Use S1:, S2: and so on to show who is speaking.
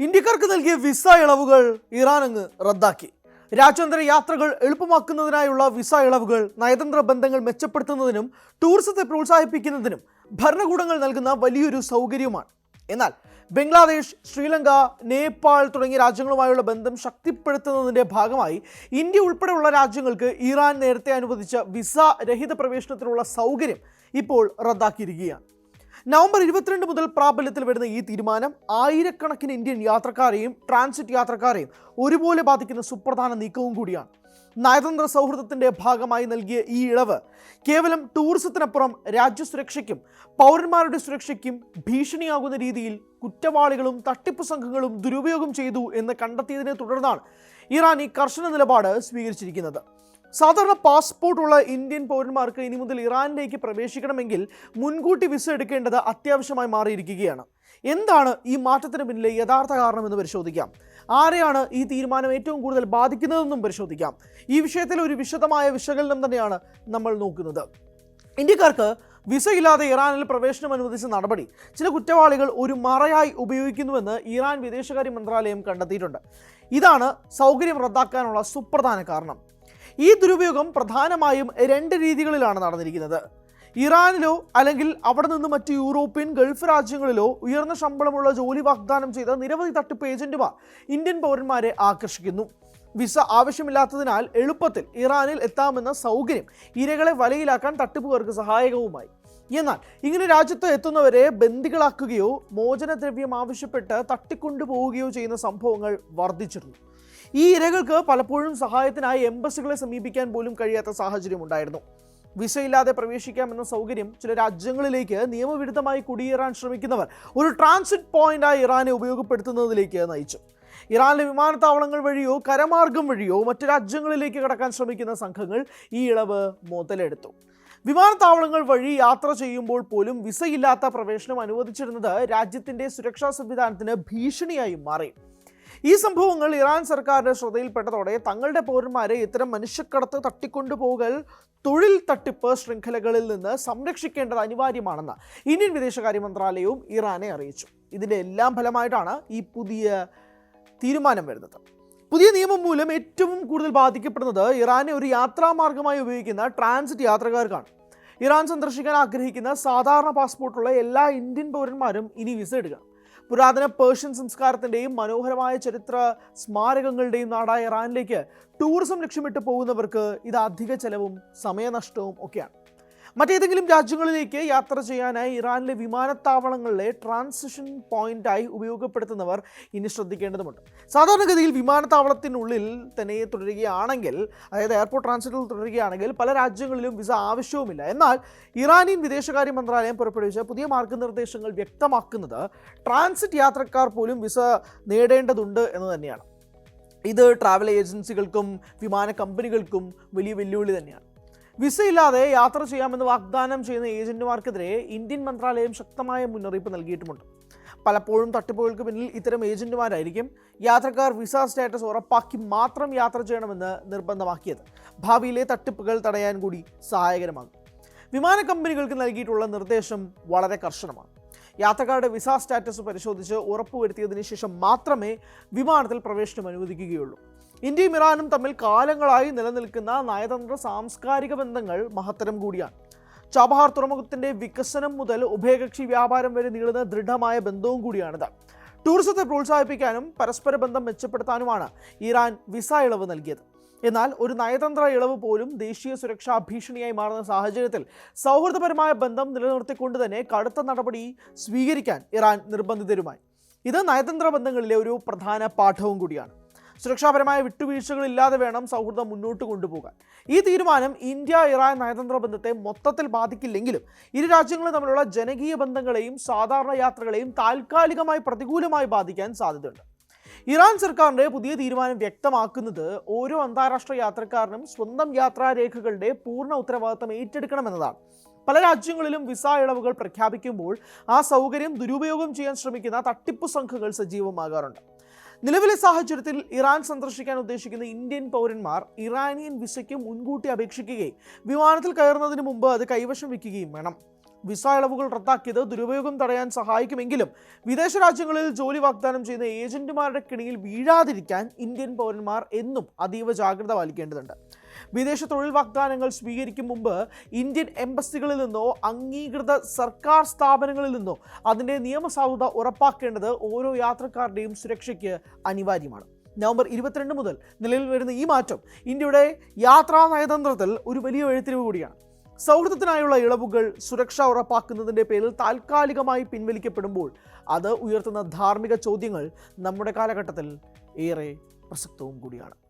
S1: ഇന്ത്യക്കാർക്ക് നൽകിയ വിസ ഇളവുകൾ ഇറാൻ അങ്ങ് റദ്ദാക്കി. രാജ്യാന്തര യാത്രകൾ എളുപ്പമാക്കുന്നതിനായുള്ള വിസ ഇളവുകൾ നയതന്ത്ര ബന്ധങ്ങൾ മെച്ചപ്പെടുത്തുന്നതിനും ടൂറിസത്തെ പ്രോത്സാഹിപ്പിക്കുന്നതിനും ഭരണകൂടങ്ങൾ നൽകുന്ന വലിയൊരു സൗകര്യമാണ് എന്നാൽ ബംഗ്ലാദേശ് ശ്രീലങ്ക നേപ്പാൾ തുടങ്ങിയ രാജ്യങ്ങളുമായുള്ള ബന്ധം ശക്തിപ്പെടുത്തുന്നതിന്റെ ഭാഗമായി ഇന്ത്യ ഉൾപ്പെടെയുള്ള രാജ്യങ്ങൾക്ക് ഇറാൻ നേരത്തെ അനുവദിച്ച വിസ രഹിത പ്രവേശനത്തിനുള്ള സൗകര്യം ഇപ്പോൾ റദ്ദാക്കിയിരിക്കുകയാണ്. നവംബർ ഇരുപത്തിരണ്ട് മുതൽ പ്രാബല്യത്തിൽ വരുന്ന ഈ തീരുമാനം ആയിരക്കണക്കിന് ഇന്ത്യൻ യാത്രക്കാരെയും ട്രാൻസിറ്റ് യാത്രക്കാരെയും ഒരുപോലെ ബാധിക്കുന്ന സുപ്രധാന നീക്കവും കൂടിയാണ്. നയതന്ത്ര സൗഹൃദത്തിന്റെ ഭാഗമായി നൽകിയ ഈ ഇളവ് കേവലം ടൂറിസത്തിനപ്പുറം രാജ്യസുരക്ഷയ്ക്കും പൗരന്മാരുടെ സുരക്ഷയ്ക്കും ഭീഷണിയാകുന്ന രീതിയിൽ കുറ്റവാളികളും തട്ടിപ്പ് സംഘങ്ങളും ദുരുപയോഗം ചെയ്തു എന്ന് കണ്ടെത്തിയതിനെ തുടർന്നാണ് ഇറാൻ ഈ കർശന നിലപാട് സ്വീകരിച്ചിരിക്കുന്നത്. സാധാരണ പാസ്പോർട്ടുള്ള ഇന്ത്യൻ പൗരന്മാർക്ക് ഇനി മുതൽ ഇറാനിലേക്ക് പ്രവേശിക്കണമെങ്കിൽ മുൻകൂട്ടി വിസ എടുക്കേണ്ടത് അത്യാവശ്യമായി മാറിയിരിക്കുകയാണ്. എന്താണ് ഈ മാറ്റത്തിന് പിന്നിലെ യഥാർത്ഥ കാരണമെന്ന് പരിശോധിക്കാം. ആരെയാണ് ഈ തീരുമാനം ഏറ്റവും കൂടുതൽ ബാധിക്കുന്നതെന്നും പരിശോധിക്കാം. ഈ വിഷയത്തിൽ ഒരു വിശദമായ വിശകലനം തന്നെയാണ് നമ്മൾ നോക്കുന്നത്. ഇന്ത്യക്കാർക്ക് വിസ ഇല്ലാതെ ഇറാനിൽ പ്രവേശനം അനുവദിച്ച നടപടി ചില കുറ്റവാളികൾ ഒരു മറയായി ഉപയോഗിക്കുന്നുവെന്ന് ഇറാൻ വിദേശകാര്യ മന്ത്രാലയം കണ്ടെത്തിയിട്ടുണ്ട്. ഇതാണ് സൗകര്യം റദ്ദാക്കാനുള്ള സുപ്രധാന കാരണം. ഈ ദുരുപയോഗം പ്രധാനമായും രണ്ട് രീതികളിലാണ് നടന്നിരിക്കുന്നത്. ഇറാനിലോ അല്ലെങ്കിൽ അവിടെ നിന്ന് മറ്റ് യൂറോപ്യൻ ഗൾഫ് രാജ്യങ്ങളിലോ ഉയർന്ന ശമ്പളമുള്ള ജോലി വാഗ്ദാനം ചെയ്ത നിരവധി തട്ടിപ്പ് ഏജന്റുമാർ ഇന്ത്യൻ പൗരന്മാരെ ആകർഷിക്കുന്നു. വിസ ആവശ്യമില്ലാത്തതിനാൽ എളുപ്പത്തിൽ ഇറാനിൽ എത്താമെന്ന സൗകര്യം ഇരകളെ വലയിലാക്കാൻ തട്ടിപ്പുകാർക്ക് സഹായകവുമായി. എന്നാൽ ഇങ്ങനെ രാജ്യത്ത് എത്തുന്നവരെ ബന്ദികളാക്കുകയോ മോചനദ്രവ്യം ആവശ്യപ്പെട്ട് തട്ടിക്കൊണ്ടുപോവുകയോ ചെയ്യുന്ന സംഭവങ്ങൾ വർദ്ധിച്ചിരുന്നു. ഈ ഇരകൾക്ക് പലപ്പോഴും സഹായത്തിനായി എംബസികളെ സമീപിക്കാൻ പോലും കഴിയാത്ത സാഹചര്യം ഉണ്ടായിരുന്നു. വിസയില്ലാതെ പ്രവേശിക്കാമെന്ന സൗകര്യം ചില രാജ്യങ്ങളിലേക്ക് നിയമവിരുദ്ധമായി കുടിയേറാൻ ശ്രമിക്കുന്നവർ ഒരു ട്രാൻസിറ്റ് പോയിന്റായി ഇറാനെ ഉപയോഗപ്പെടുത്തുന്നതിലേക്ക് നയിച്ചു. ഇറാനിലെ വിമാനത്താവളങ്ങൾ വഴിയോ കരമാർഗം വഴിയോ മറ്റു രാജ്യങ്ങളിലേക്ക് കടക്കാൻ ശ്രമിക്കുന്ന സംഘങ്ങൾ ഈ ഇളവ് മുതലെടുത്തു. വിമാനത്താവളങ്ങൾ വഴി യാത്ര ചെയ്യുമ്പോൾ പോലും വിസയില്ലാത്ത പ്രവേശനം അനുവദിച്ചിരുന്നത് രാജ്യത്തിന്റെ സുരക്ഷാ സംവിധാനത്തിന് ഭീഷണിയായി മാറി. ഈ സംഭവങ്ങൾ ഇറാൻ സർക്കാരിന്റെ ശ്രദ്ധയിൽപ്പെട്ടതോടെ തങ്ങളുടെ പൗരന്മാരെ ഇത്തരം മനുഷ്യക്കടത്ത് തട്ടിക്കൊണ്ടുപോകൽ തൊഴിൽ തട്ടിപ്പ് ശൃംഖലകളിൽ നിന്ന് സംരക്ഷിക്കേണ്ടത് അനിവാര്യമാണെന്ന് ഇന്ത്യൻ വിദേശകാര്യ മന്ത്രാലയവും ഇറാനെ അറിയിച്ചു. ഇതിന്റെ എല്ലാം ഫലമായിട്ടാണ് ഈ പുതിയ തീരുമാനം വരുന്നത്. പുതിയ നിയമം മൂലം ഏറ്റവും കൂടുതൽ ബാധിക്കപ്പെടുന്നത് ഇറാനെ ഒരു യാത്രാമാർഗമായി ഉപയോഗിക്കുന്ന ട്രാൻസിറ്റ് യാത്രക്കാർക്കാണ്. ഇറാൻ സന്ദർശിക്കാൻ ആഗ്രഹിക്കുന്ന സാധാരണ പാസ്പോർട്ടുള്ള എല്ലാ ഇന്ത്യൻ പൗരന്മാരും ഇനി വിസ എടുക്കണം. പുരാതന പേർഷ്യൻ സംസ്കാരത്തിന്റെയും മനോഹരമായ ചരിത്ര സ്മാരകങ്ങളുടെയും നാടായ ഇറാനിലേക്ക് ടൂറിസം ലക്ഷ്യമിട്ട് പോകുന്നവർക്ക് ഇത് അധിക ചെലവും സമയനഷ്ടവും ഒക്കെയാണ്. മറ്റേതെങ്കിലും രാജ്യങ്ങളിലേക്ക് യാത്ര ചെയ്യാനായി ഇറാനിലെ വിമാനത്താവളങ്ങളിലെ ട്രാൻസിഷൻ പോയിന്റായി ഉപയോഗപ്പെടുത്തുന്നവർ ഇനി ശ്രദ്ധിക്കേണ്ടതുണ്ട് സാധാരണഗതിയിൽ വിമാനത്താവളത്തിനുള്ളിൽ തന്നെ തുടരുകയാണെങ്കിൽ അതായത് എയർപോർട്ട് ട്രാൻസിറ്റിൽ തുടരുകയാണെങ്കിൽ പല രാജ്യങ്ങളിലും വിസ ആവശ്യവുമില്ല. എന്നാൽ ഇറാനിയൻ വിദേശകാര്യ മന്ത്രാലയം പുറപ്പെടുവിച്ച പുതിയ മാർഗനിർദ്ദേശങ്ങൾ വ്യക്തമാക്കുന്നത് ട്രാൻസിറ്റ് യാത്രക്കാർ പോലും വിസ നേടേണ്ടതുണ്ട് എന്ന് തന്നെയാണ്. ഇത് ട്രാവൽ ഏജൻസികൾക്കും വിമാന കമ്പനികൾക്കും വലിയ വെല്ലുവിളി തന്നെയാണ്. വിസ ഇല്ലാതെ യാത്ര ചെയ്യാമെന്ന് വാഗ്ദാനം ചെയ്യുന്ന ഏജന്റുമാർക്കെതിരെ ഇന്ത്യൻ മന്ത്രാലയം ശക്തമായ മുന്നറിയിപ്പ് നൽകിയിട്ടുമുണ്ട്. പലപ്പോഴും തട്ടിപ്പുകൾക്ക് പിന്നിൽ ഇത്തരം ഏജന്റുമാരായിരിക്കും യാത്രക്കാർ വിസ സ്റ്റാറ്റസ് ഉറപ്പാക്കി മാത്രം യാത്ര ചെയ്യണമെന്ന് നിർബന്ധമാക്കിയത്. ഭാവിയിലെ തട്ടിപ്പുകൾ തടയാൻ കൂടി സഹായകരമാകും വിമാന കമ്പനികൾക്ക് നൽകിയിട്ടുള്ള നിർദ്ദേശം വളരെ കർശനമാണ്. യാത്രക്കാരുടെ വിസ സ്റ്റാറ്റസ് പരിശോധിച്ച് ഉറപ്പുവരുത്തിയതിനു ശേഷം മാത്രമേ വിമാനത്തിൽ പ്രവേശനം അനുവദിക്കുകയുള്ളൂ. ഇന്ത്യയും ഇറാനും തമ്മിൽ കാലങ്ങളായി നിലനിൽക്കുന്ന നയതന്ത്ര സാംസ്കാരിക ബന്ധങ്ങൾ മഹത്തരം കൂടിയാണ്. ചബഹാർ തുറമുഖത്തിന്റെ വികസനം മുതൽ ഉഭയകക്ഷി വ്യാപാരം വരെ നീളുന്ന ദൃഢമായ ബന്ധവും കൂടിയാണിത്. ടൂറിസത്തെ പ്രോത്സാഹിപ്പിക്കാനും പരസ്പര ബന്ധം മെച്ചപ്പെടുത്താനുമാണ് ഇറാൻ വിസ ഇളവ് നൽകിയത്. എന്നാൽ ഒരു നയതന്ത്ര ഇളവ് പോലും ദേശീയ സുരക്ഷാ ഭീഷണിയായി മാറുന്ന സാഹചര്യത്തിൽ സൗഹൃദപരമായ ബന്ധം നിലനിർത്തിക്കൊണ്ട് തന്നെ കടുത്ത നടപടി സ്വീകരിക്കാൻ ഇറാൻ നിർബന്ധിതരുമായി. ഇത് നയതന്ത്ര ബന്ധങ്ങളിലെ ഒരു പ്രധാന പാഠവും കൂടിയാണ്. സുരക്ഷാപരമായ വിട്ടുവീഴ്ചകളില്ലാതെ വേണം സൗഹൃദം മുന്നോട്ട് കൊണ്ടുപോകാൻ. ഈ തീരുമാനം ഇന്ത്യ ഇറാൻ നയതന്ത്ര ബന്ധത്തെ മൊത്തത്തിൽ ബാധിക്കില്ലെങ്കിലും ഇരു രാജ്യങ്ങളും തമ്മിലുള്ള ജനകീയ ബന്ധങ്ങളെയും സാധാരണ യാത്രകളെയും താൽക്കാലികമായി പ്രതികൂലമായി ബാധിക്കാൻ സാധ്യതയുണ്ട്. ഇറാൻ സർക്കാരിന്റെ പുതിയ തീരുമാനം വ്യക്തമാക്കുന്നത് ഓരോ അന്താരാഷ്ട്ര യാത്രക്കാരനും സ്വന്തം യാത്രാരേഖകളുടെ പൂർണ ഉത്തരവാദിത്തം ഏറ്റെടുക്കണമെന്നതാണ്. പല രാജ്യങ്ങളിലും വിസ ഇളവുകൾ പ്രഖ്യാപിക്കുമ്പോൾ ആ സൗകര്യം ദുരുപയോഗം ചെയ്യാൻ ശ്രമിക്കുന്ന തട്ടിപ്പ് സംഘങ്ങൾ സജീവമാകാറുണ്ട്. നിലവിലെ സാഹചര്യത്തിൽ ഇറാൻ സന്ദർശിക്കാൻ ഉദ്ദേശിക്കുന്ന ഇന്ത്യൻ പൗരന്മാർ ഇറാനിയൻ വിസയ്ക്ക് മുൻകൂട്ടി അപേക്ഷിക്കുകയും വിമാനത്തിൽ കയറുന്നതിന് മുമ്പ് അത് കൈവശം വയ്ക്കുകയും വേണം. വിസ ഇളവുകൾ റദ്ദാക്കിയത് ദുരുപയോഗം തടയാൻ സഹായിക്കുമെങ്കിലും വിദേശ രാജ്യങ്ങളിൽ ജോലി വാഗ്ദാനം ചെയ്യുന്ന ഏജന്റുമാരുടെ കിണിയിൽ വീഴാതിരിക്കാൻ ഇന്ത്യൻ പൗരന്മാർ എന്നും അതീവ ജാഗ്രത പാലിക്കേണ്ടതുണ്ട്. വിദേശ തൊഴിൽ വാഗ്ദാനങ്ങൾ സ്വീകരിക്കും മുമ്പ് ഇന്ത്യൻ എംബസികളിൽ നിന്നോ അംഗീകൃത സർക്കാർ സ്ഥാപനങ്ങളിൽ നിന്നോ അതിന്റെ നിയമസാധുത ഉറപ്പാക്കേണ്ടത് ഓരോ യാത്രക്കാരുടെയും സുരക്ഷയ്ക്ക് അനിവാര്യമാണ്. നവംബർ ഇരുപത്തിരണ്ട് മുതൽ നിലവിൽ വരുന്ന ഈ മാറ്റം ഇന്ത്യയുടെ യാത്രാ നയതന്ത്രത്തിൽ ഒരു വലിയ എഴുത്തിരിവ് കൂടിയാണ്. സൗഹൃദത്തിനായുള്ള ഇളവുകൾ സുരക്ഷ ഉറപ്പാക്കുന്നതിന്റെ പേരിൽ താൽക്കാലികമായി പിൻവലിക്കപ്പെടുമ്പോൾ അത് ഉയർത്തുന്ന ധാർമ്മിക ചോദ്യങ്ങൾ നമ്മുടെ കാലഘട്ടത്തിൽ ഏറെ പ്രസക്തവും കൂടിയാണ്.